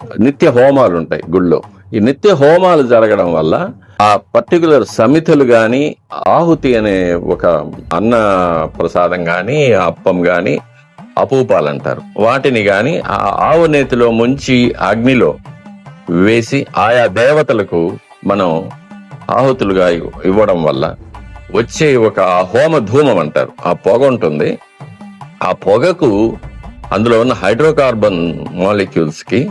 నిత్య హోమాలు ఉంటాయి గుళ్ళో. ఈ నిత్య హోమాలు జరగడం వల్ల ఆ పర్టికులర్ సమితులు కానీ ఆహుతి అనే ఒక అన్న ప్రసాదం కానీ అప్పం కానీ అపూపాలు అంటారు. వాటిని కానీ ఆ ఆవు నేతిలో ముంచి అగ్నిలో వేసి ఆయా దేవతలకు మనం ఆహుతులుగా ఇవ్వడం వల్ల వచ్చే ఒక హోమ ధూమం అంటారు. ఆ పొగ ఉంటుంది. ఆ పొగకు అందులో ఉన్న హైడ్రోకార్బన్ మాలిక్యూల్స్కి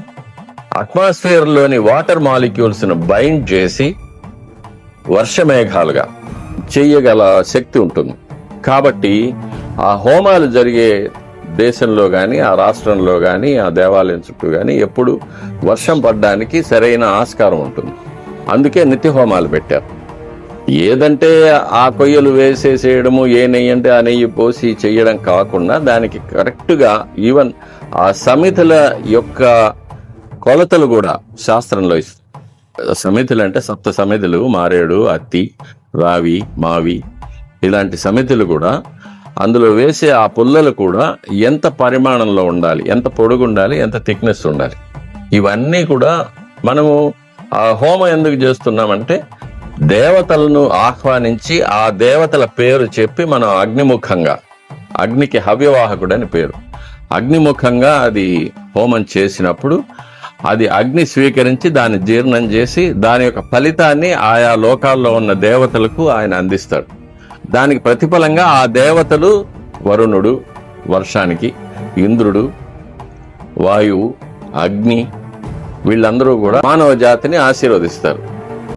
అట్మాస్ఫియర్లోని అట్మాస్ఫియర్లోని వాటర్ మాలిక్యూల్స్ను బైండ్ చేసి వర్షమేఘాలుగా చెయ్యగల శక్తి ఉంటుంది. కాబట్టి ఆ హోమాలు జరిగే దేశంలో కానీ ఆ రాష్ట్రంలో కానీ ఆ దేవాలయం చుట్టూ కానీ ఎప్పుడు వర్షం పడడానికి సరైన ఆస్కారం ఉంటుంది. అందుకే నిత్య హోమాలు పెట్టారు. ఏదంటే ఆ కొయ్యలు వేసేసేయడము ఏ నెయ్యి అంటే ఆ నెయ్యి పోసి చేయడం కాకుండా దానికి కరెక్ట్గా ఈవెన్ ఆ సమితుల యొక్క కొలతలు కూడా శాస్త్రంలో ఇస్తారు సమితులు అంటే సప్త సమితులు మారేడు అత్తి రావి మావి ఇలాంటి సమితులు కూడా అందులో వేసే ఆ పుల్లలు కూడా ఎంత పరిమాణంలో ఉండాలి ఎంత పొడుగు ఉండాలి ఎంత థిక్నెస్ ఉండాలి. ఇవన్నీ కూడా మనము ఆ హోమం ఎందుకు చేస్తున్నామంటే దేవతలను ఆహ్వానించి ఆ దేవతల పేరు చెప్పి మనం అగ్నిముఖంగా అగ్నికి హవ్యవాహకుడు అని పేరు. అగ్నిముఖంగా అది హోమం చేసినప్పుడు అది అగ్ని స్వీకరించి దాన్ని జీర్ణం చేసి దాని యొక్క ఫలితాన్ని ఆయా లోకాల్లో ఉన్న దేవతలకు ఆయన అందిస్తాడు. దానికి ప్రతిఫలంగా ఆ దేవతలు వరుణుడు వర్షానికి ఇంద్రుడు వాయువు అగ్ని వీళ్ళందరూ కూడా మానవ జాతిని ఆశీర్వదిస్తారు.